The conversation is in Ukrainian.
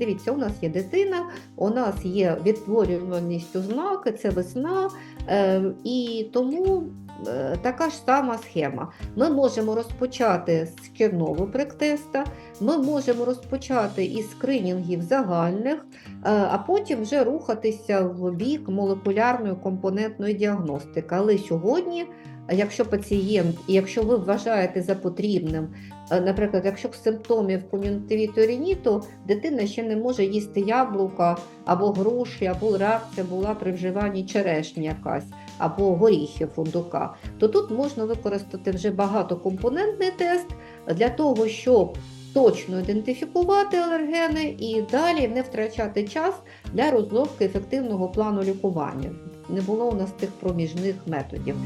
Дивіться, у нас є дитина, у нас є відтворюваність ознаки, це весна, е, і тому е, така ж сама схема. Ми можемо розпочати з чернового пректеста, ми можемо розпочати із скринінгів загальних, е, а потім вже рухатися в бік молекулярної компонентної діагностики. Але сьогодні, якщо пацієнт, і якщо ви вважаєте за потрібним, е, наприклад, якщо симптомів кон'юнктивіту рініту, дитина ще не може їсти яблука або груші, або реакція була при вживанні черешні якась, або горіхи фундука, то тут можна використати вже багатокомпонентний тест для того, щоб точно ідентифікувати алергени і далі не втрачати час для розробки ефективного плану лікування. Не було у нас тих проміжних методів.